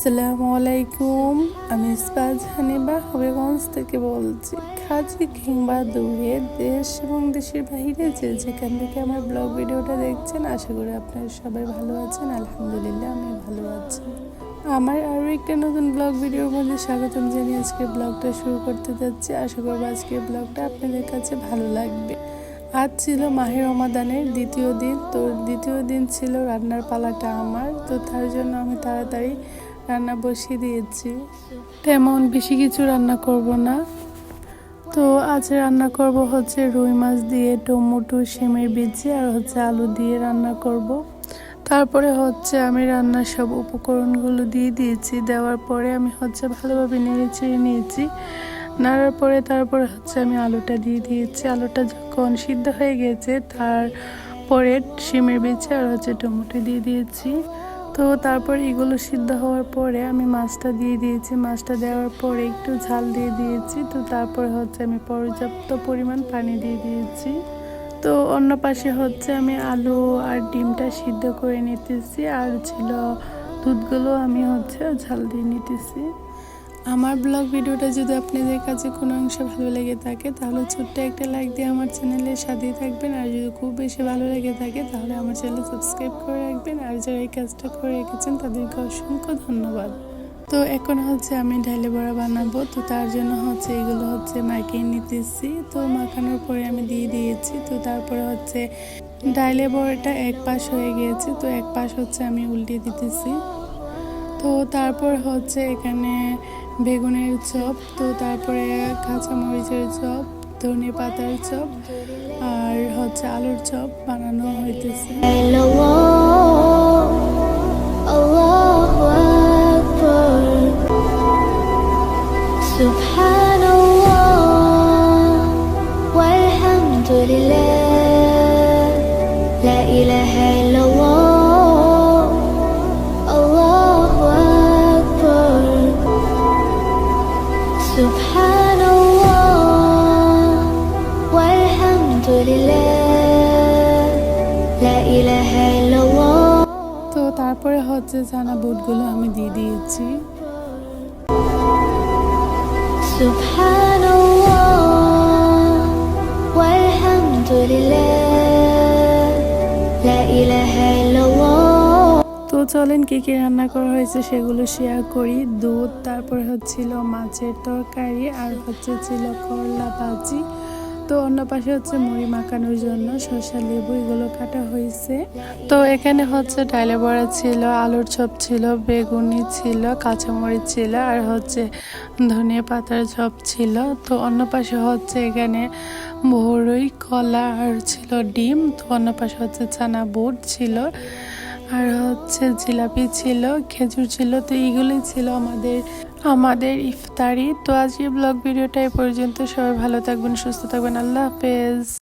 আসসালামু আলাইকুম। আমি স্পাজ হানিবা হবিগঞ্জ থেকে বলছি খাজি কিংবা দূরে দেশ এবং দেশের বাইরে যে যেখান থেকে আমার ব্লগ ভিডিওটা দেখছেন, আশা করি আপনারা সবাই ভালো আছেন। আলহামদুলিল্লাহ আমি ভালো আছি। আমার আরও একটা নতুন ব্লগ ভিডিওর মধ্যে স্বাগতম জানিয়ে আজকে ব্লগটা শুরু করতে যাচ্ছি। আশা করব আজকের ব্লগটা আপনাদের কাছে ভালো লাগবে। আজ ছিল মাহের রমাদানের দ্বিতীয় দিন, তো দ্বিতীয় দিন ছিল রান্নার পালাটা আমার, তো তার জন্য আমি তাড়াতাড়ি রান্না বসিয়ে দিয়েছি। তেমন বেশি কিছু রান্না করব না। তো আজ রান্না করব হচ্ছে রুই মাছ দিয়ে টমেটো শিমের বিচি আর হচ্ছে আলু দিয়ে রান্না করব। তারপরে হচ্ছে আমি রান্নার সব উপকরণগুলো দিয়ে দিয়েছি। দেওয়ার পরে আমি হচ্ছে ভালোভাবে নেড়ে চেড়ে নিয়েছি। নাড়ার পরে তারপরে হচ্ছে আমি আলুটা দিয়ে দিয়েছি। আলুটা যখন সিদ্ধ হয়ে গেছে, তারপরে শিমের বেছে আর হচ্ছে টমেটো দিয়ে দিয়েছি। তো তারপর এগুলো সিদ্ধ হওয়ার পরে আমি মাছটা দিয়ে দিয়েছি। মাছটা দেওয়ার পরে একটু ঝাল দিয়ে দিয়েছি। তো তারপর হচ্ছে আমি পর্যাপ্ত পরিমাণ পানি দিয়ে দিয়েছি। তো অন্য পাশে হচ্ছে আমি আলু আর ডিমটা সিদ্ধ করে নিতেছি। আর ছিল দুধগুলো আমি হচ্ছে ঝাল দিয়ে নিতেছি। আমার ব্লগ ভিডিওটা যদি আপনাদের কাছে কোনো অংশ ভালো লেগে থাকে, তাহলে ছোট্ট একটা লাইক দিয়ে আমার চ্যানেলের সাথেই থাকবেন। আর যদি খুব বেশি ভালো লেগে থাকে, তাহলে আমার চ্যানেল সাবস্ক্রাইব করে রাখবেন। আর যারা এই কাজটা করে রেখেছেন, তাদেরকে অসংখ্য ধন্যবাদ। তো এখন হচ্ছে আমি ঢাইলে বড়া বানাবো। তো তার জন্য হচ্ছে এগুলো হচ্ছে মাখিয়ে নিতেছি। তো মাখানোর পরে আমি দিয়ে দিয়েছি। তো তারপরে হচ্ছে ডাইলে বড়াটা এক পাশ হয়ে গিয়েছে। তো এক পাশ হচ্ছে আমি উল্টে দিতেছি। তো তারপর হচ্ছে এখানে বেগুনের চপ, তো তারপরে কাঁচামরিচের চপ, ধনে পাতার চপ, আর হচ্ছে আলুর চপ বানানো হইতেছে। তারপরে হচ্ছে ছানা বুটগুলো আমি দিয়ে দিয়েছি। তো চলেন কী কী রান্না করা হয়েছে সেগুলো শেয়ার করি। দুধ তারপরে হচ্ছিল মাছের তরকারি আর হচ্ছে ছিল করলা ভাজি। তো অন্য পাশে হচ্ছে মুড়ি মাখানোর জন্য শসা লেবু এগুলো কাটা হয়েছে। তো এখানে হচ্ছে ডাইলে বড়া ছিল, আলুর চপ ছিল, বেগুনি ছিল, কাঁচামরিচ ছিল, আর হচ্ছে ধনিয়া পাতার চপ ছিল। তো অন্য পাশে হচ্ছে এখানে বড়ই কলা আর ছিল ডিম। তো অন্য পাশে হচ্ছে চানা বুট ছিল। আর হচ্ছে জিলাপি ছিল, খেজুর ছিল, তো এইগুলোই ছিল আমাদের আমাদের ইফতারি। তো আজকে ব্লগ ভিডিওটা এ পর্যন্ত। সবাই ভালো থাকবেন, সুস্থ থাকবেন। আল্লাহ হাফেজ।